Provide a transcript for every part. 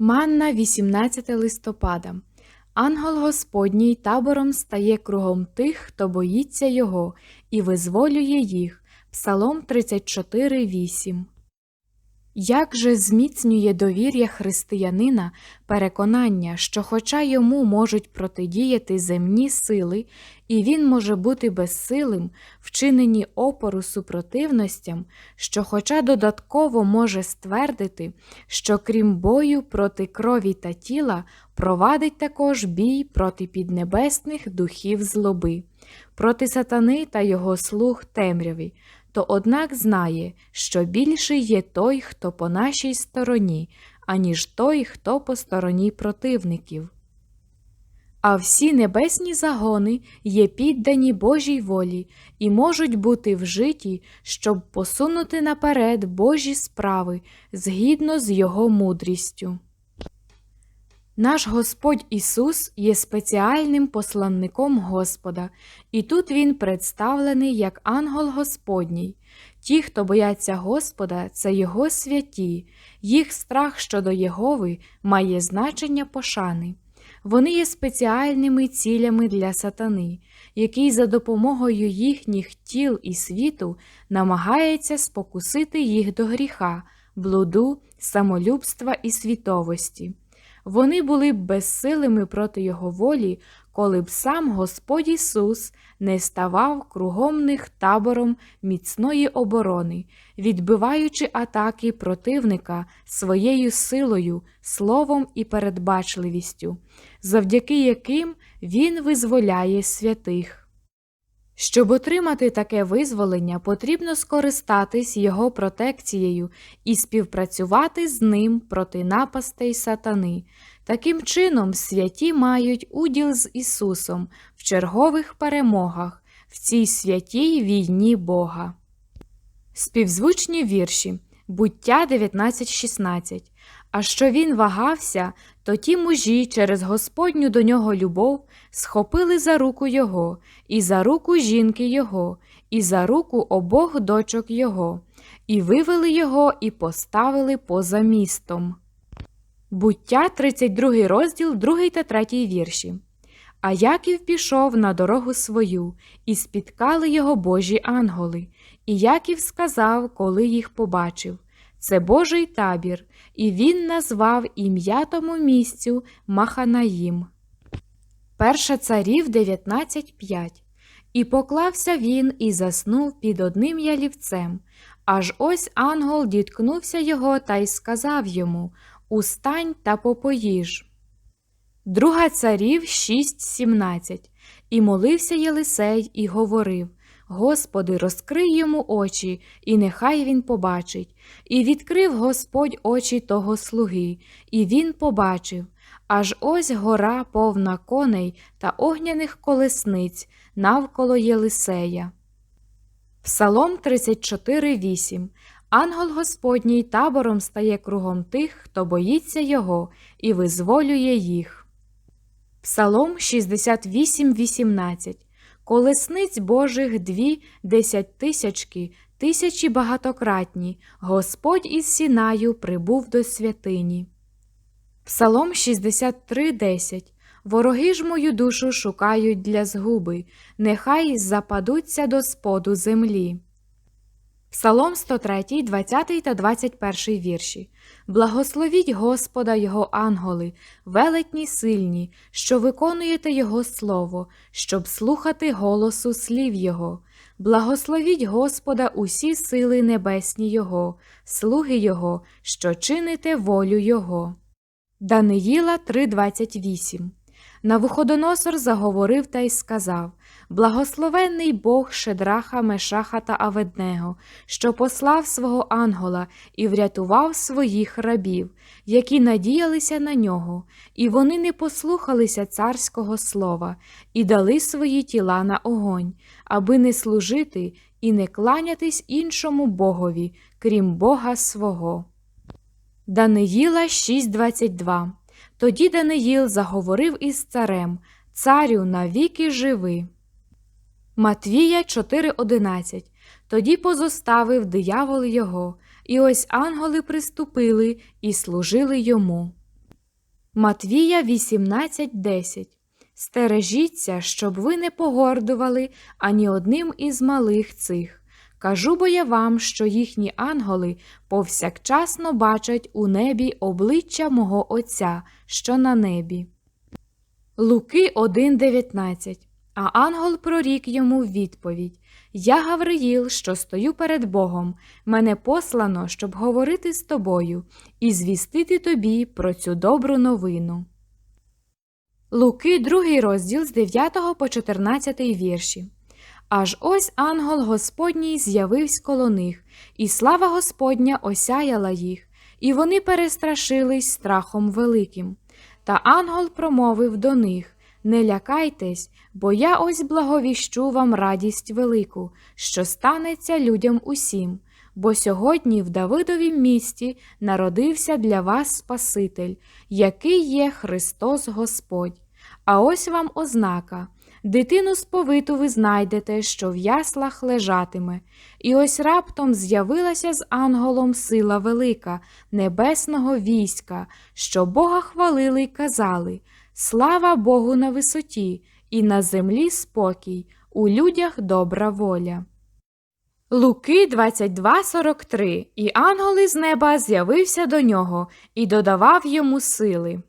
Манна 18 листопада. Ангел Господній табором стає кругом тих, хто боїться його, і визволює їх. Псалом 34.8. Як же зміцнює довір'я християнина переконання, що хоча йому можуть протидіяти земні сили, і він може бути безсилим, вчинені опору супротивностям, що хоча додатково може ствердити, що крім бою проти крові та тіла провадить також бій проти піднебесних духів злоби, проти сатани та його слуг темряві, то однак знає, що більший є той, хто по нашій стороні, аніж той, хто по стороні противників. А всі небесні загони є піддані Божій волі і можуть бути вжиті, щоб посунути наперед Божі справи згідно з Його мудрістю. Наш Господь Ісус є спеціальним посланником Господа, і тут Він представлений як ангел Господній. Ті, хто бояться Господа, це Його святі, їх страх щодо Єгови має значення пошани. Вони є спеціальними цілями для сатани, який за допомогою їхніх тіл і світу намагається спокусити їх до гріха, блуду, самолюбства і світовості. Вони були б безсилими проти його волі, коли б сам Господь Ісус не ставав кругом них табором міцної оборони, відбиваючи атаки противника своєю силою, словом і передбачливістю, завдяки яким Він визволяє святих. Щоб отримати таке визволення, потрібно скористатись його протекцією і співпрацювати з ним проти напастей сатани. Таким чином, святі мають уділ з Ісусом в чергових перемогах в цій святій війні Бога. Співзвучні вірші Буття 19.16 А що він вагався, то ті мужі через Господню до нього любов схопили за руку його, і за руку жінки його, і за руку обох дочок його, і вивели його, і поставили поза містом. Буття 32 розділ, 2 та 3 вірші. А Яків пішов на дорогу свою, і спіткали його Божі анголи. І Яків сказав, коли їх побачив це Божий табір, і він назвав ім'я тому місцю Маханаїм. Перша царів 19.5 І поклався він і заснув під одним ялівцем. Аж ось ангел діткнувся його та й сказав йому Устань та попоїж. Друга царів 6.17 І молився Єлисей і говорив Господи, розкрий йому очі, і нехай він побачить. І відкрив Господь очі того слуги, і він побачив. Аж ось гора повна коней та огняних колесниць навколо Єлисея. Псалом 34.8 Ангел Господній табором стає кругом тих, хто боїться його, і визволює їх. Псалом 68.18 Колесниць Божих дві десятитисячки, тисячі багатократні, Господь із Сінаю прибув до святині. Псалом 63.10 Вороги ж мою душу шукають для згуби, нехай западуться до споду землі. Псалом 103, 20 та 21 вірші. Благословіть Господа Його анголи, велетні сильні, що виконуєте Його слово, щоб слухати голосу слів Його. Благословіть Господа усі сили небесні Його, слуги Його, що чините волю Його. Даниїла 3.28 Навуходоносор заговорив та й сказав Благословенний Бог Шедраха, Мешаха та Аведнего, що послав свого ангола і врятував своїх рабів, які надіялися на нього, і вони не послухалися царського слова і дали свої тіла на огонь, аби не служити і не кланятись іншому Богові, крім Бога свого. Даниїла 6.22 Тоді Даниїл заговорив із царем Царю навіки живи. Матвія 4.11 Тоді позоставив диявол його, і ось ангели приступили і служили йому. Матвія 18.10 Стережіться, щоб ви не погордували ані одним із малих цих. Кажу бо я вам, що їхні ангели повсякчасно бачать у небі обличчя мого Отця, що на небі. Луки 1.19 А ангел прорік йому відповідь Я Гавриїл, що стою перед Богом, мене послано, щоб говорити з тобою і звістити тобі про цю добру новину. Луки, другий розділ з 9 по 14 вірші. Аж ось ангел Господній з'явився коло них, і слава Господня осяяла їх, і вони перестрашились страхом великим. Та ангел промовив до них Не лякайтесь, бо я ось благовіщу вам радість велику, що станеться людям усім. Бо сьогодні в Давидовім місті народився для вас Спаситель, який є Христос Господь. А ось вам ознака. Дитину сповиту ви знайдете, що в яслах лежатиме, і ось раптом з'явилася з ангелом сила велика, небесного війська, що Бога хвалили й казали Слава Богу на висоті, і на землі спокій, у людях добра воля. Луки 22.43 І ангел із неба з'явився до нього і додавав йому сили.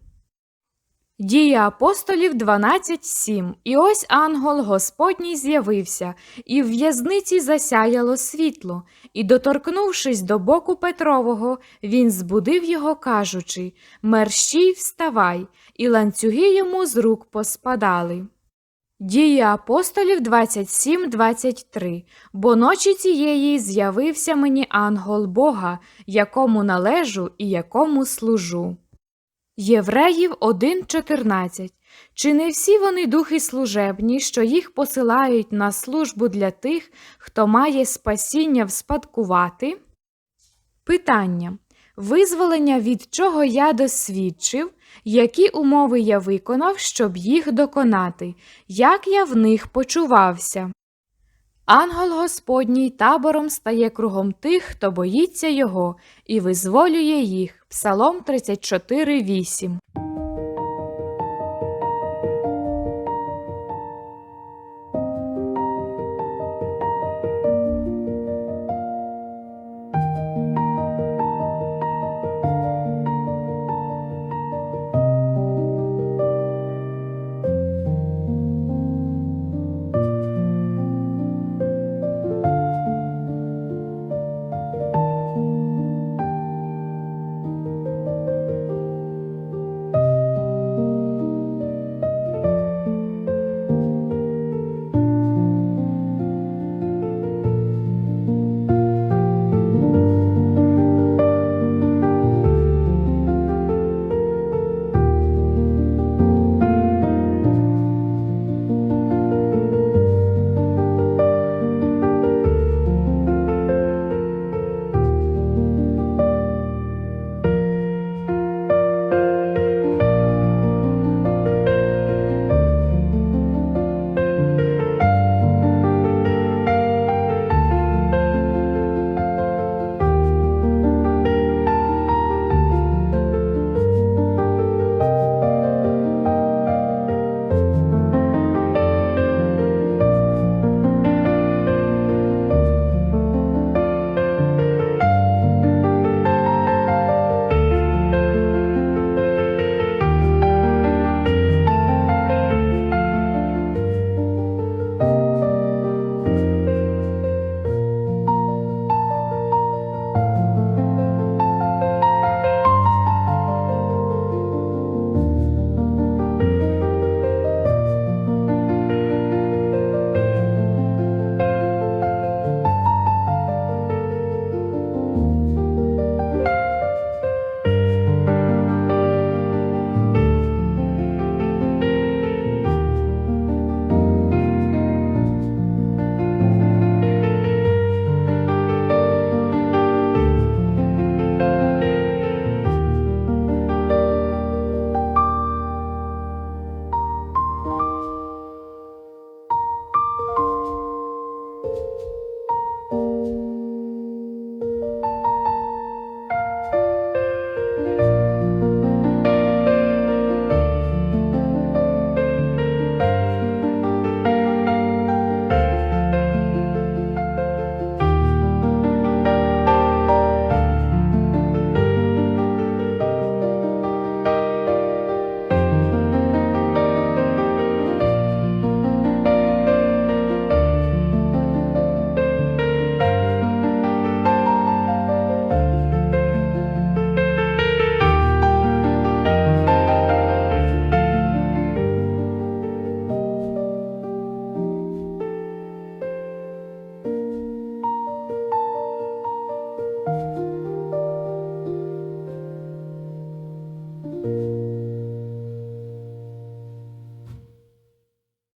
Дія апостолів 12.7 І ось ангел Господній з'явився, і в в'язниці засяяло світло, і, доторкнувшись до боку Петрового, він збудив його, кажучи Мерщій, вставай, і ланцюги йому з рук поспадали. Дія апостолів 27.23 Бо ночі цієї з'явився мені ангел Бога, якому належу і якому служу. Євреїв 1.14 Чи не всі вони духи служебні, що їх посилають на службу для тих, хто має спасіння вспадкувати? Питання. Визволення від чого я досвідчив, які умови я виконав, щоб їх доконати, як я в них почувався? Ангел Господній табором стає кругом тих, хто боїться його, і визволює їх. Псалом 34.8